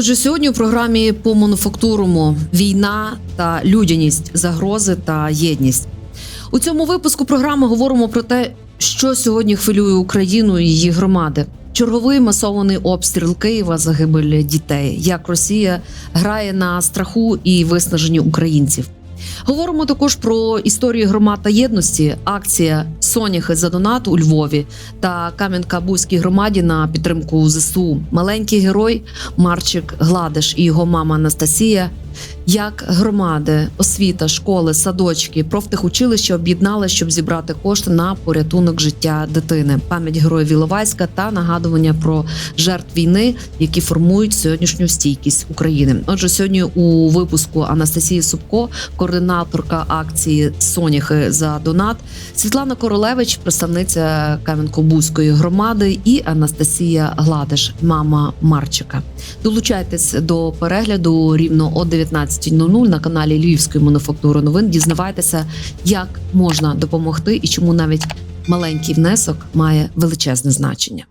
Отже, сьогодні у програмі по мануфактуруму війна та людяність, загрози та єдність. У цьому випуску програми говоримо про те, що сьогодні хвилює Україну і її громади. Черговий масований обстріл Києва, загибель дітей, як Росія грає на страху і виснаженні українців. Говоримо також про історію громад та єдності, акція Соняхи за донат у Львові та Кам'янка-Бузькій громаді на підтримку ЗСУ. Маленький герой Марчик Гладиш і його мама Анастасія. Як громади, освіта, школи, садочки, профтехучилища об'єднали, щоб зібрати кошти на порятунок життя дитини, пам'ять героїв Іловайська та нагадування про жертв війни, які формують сьогоднішню стійкість України. Отже, сьогодні у випуску Анастасія Супко, координаторка акції Соняхи за донат, Світлана Королевич, представниця Кам'янко-Бузької громади, і Анастасія Гладиш, мама Марчика. Долучайтесь до перегляду рівно о 19.00 на каналі Львівської мануфактури новин. Дізнавайтеся, як можна допомогти і чому навіть маленький внесок має величезне значення.